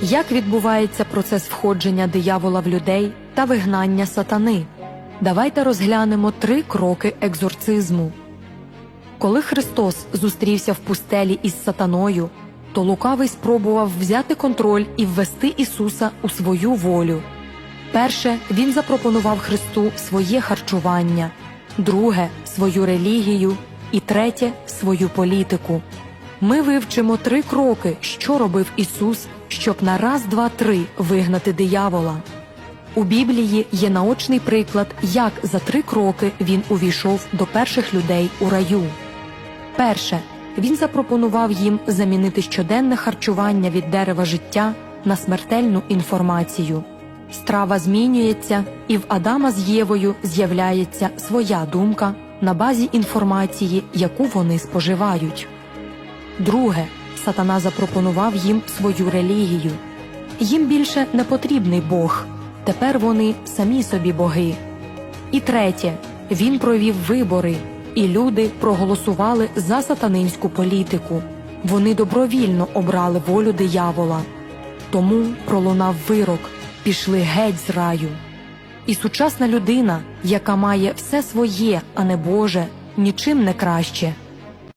Як відбувається процес входження диявола в людей та вигнання сатани? Давайте розглянемо три кроки екзорцизму. Коли Христос зустрівся в пустелі із сатаною, то лукавий спробував взяти контроль і ввести Ісуса у свою волю. Перше, він запропонував Христу своє харчування, друге свою релігію і третє свою політику. Ми вивчимо три кроки, що робив Ісус, щоб на раз, два, три вигнати диявола. У Біблії є наочний приклад, як за три кроки він увійшов до перших людей у раю. Перше, він запропонував їм замінити щоденне харчування від дерева життя на смертельну інформацію. Страва змінюється, і в Адама з Євою з'являється своя думка на базі інформації, яку вони споживають. Друге, сатана запропонував їм свою релігію. Їм більше не потрібний Бог. Тепер вони самі собі боги. І третє, він провів вибори, і люди проголосували за сатанинську політику. Вони добровільно обрали волю диявола. Тому пролунав вирок, пішли геть з раю. І сучасна людина, яка має все своє, а не Боже, нічим не краще.